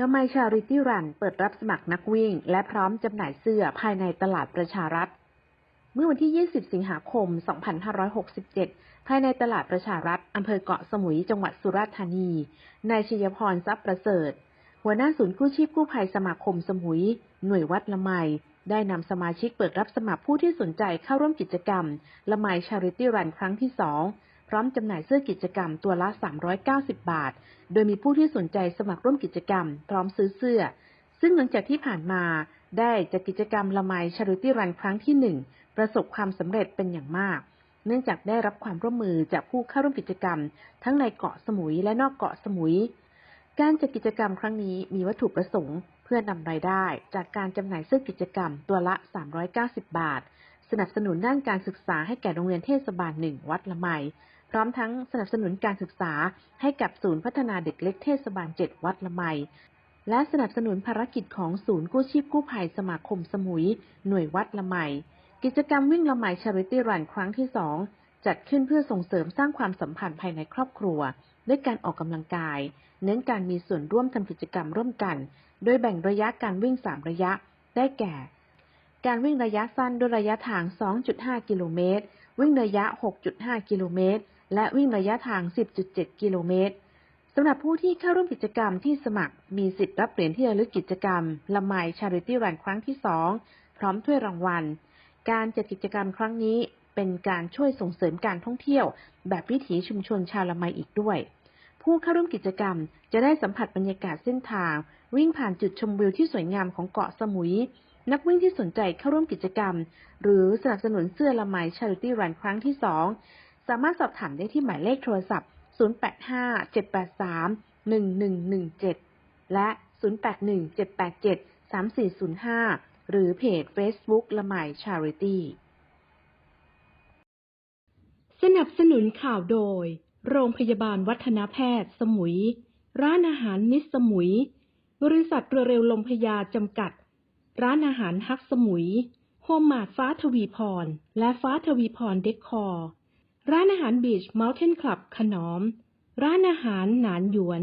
ละไมชาริตี้รันเปิดรับสมัครนักวิ่ง และพร้อมจำหน่ายเสื้อภายในตลาดประชารัฐ เมื่อวันที่ 20 สิงหาคม 2567 ภายในตลาดประชารัฐอำเภอเกาะสมุย จังหวัดสุราษฎร์ธานี นายชยพรทรัพย์ประเสริฐ หัวหน้าศูนย์กู้ชีพกู้ภัยสมาคมสมุย หน่วยวัดละไม ได้นำสมาชิกเปิดรับสมัครผู้ที่สนใจเข้าร่วมกิจกรรม ละไมชาริตี้รันครั้งที่2 พร้อมจำหน่ายเสื้อกิจกรรมตัวละ 390 บาท โดยมีผู้ที่สนใจสมัครร่วมกิจกรรม พร้อมซื้อเสื้อ ซึ่งหลังจากที่ผ่านมาได้จัดกิจกรรมละไมชาริตี้รันครั้งที่ 1 ประสบความสำเร็จเป็นอย่างมาก เนื่องจากได้รับความร่วมมือจากผู้เข้าร่วมกิจกรรม ทั้งในเกาะสมุยและนอกเกาะสมุย การจัดกิจกรรมครั้งนี้มีวัตถุประสงค์เพื่อนำรายได้ จากการจำหน่ายเสื้อกิจกรรมตัวละ 390 บาท สนับสนุนด้านการศึกษาให้แก่โรงเรียนเทศบาลหนึ่งวัดละไม ร้อมทั้งสนับสนุนการศึกษาให้กับศูนย์พัฒนาเด็กเล็กเทศบาล7วัดละไม และสนับสนุนภารกิจของศูนย์กู้ชีพกู้ภัยสมาคมสมุย หน่วยวัดละไม กิจกรรมวิ่งละไมชาริตี้รันครั้งที่2จัดขึ้นเพื่อส่งเสริมสร้างความสัมพันธ์ภายในครอบครัว ด้วยการออกกำลังกาย เน้นการมีส่วนร่วมทำกิจกรรมร่วมกัน โดยแบ่งระยะการวิ่ง 3 ระยะ ได้แก่ การวิ่งระยะสั้นด้วยระยะทาง 2.5 กิโลเมตร วิ่งระยะ 6.5 กิโลเมตรและวิ่งระยะทาง 10.7 กิโลเมตรสำหรับผู้ที่เข้าร่วมกิจกรรมที่สมัครมีสิทธิ์รับเหรียญที่ระลึกกิจกรรมละไมชาริตี้รันครั้งที่ 2 พร้อมถ้วยรางวัล การจัดกิจกรรมครั้งนี้เป็นการช่วยส่งเสริมการท่องเที่ยว แบบวิถีชุมชนชาวละไมอีกด้วย ผู้เข้าร่วมกิจกรรมจะได้สัมผัสบรรยากาศเส้นทาง วิ่งผ่านจุดชมวิวที่สวยงามของเกาะสมุย นักวิ่งที่สนใจเข้าร่วมกิจกรรม หรือสนับสนุนเสื้อละไมชาริตี้รันครั้งที่ 2 สามารถสอบถามได้ที่หมายเลขโทรศัพท์ 085-783-1117 และ 081-787-3405 หรือเพจ Facebook ละไมชาริตี้ สนับสนุนข่าวโดย โรงพยาบาลวัฒนแพทย์ สมุย ร้านอาหารมิสสมุย บริษัทเรือเร็วลมพยาจำกัด ร้านอาหารฮักสมุย โฮมมาดฟ้าทวีพร และฟ้าทวีพรเดคคอร์ ร้านอาหารบีชเมลเทนคลับขนอม ร้านอาหารหนานหยวน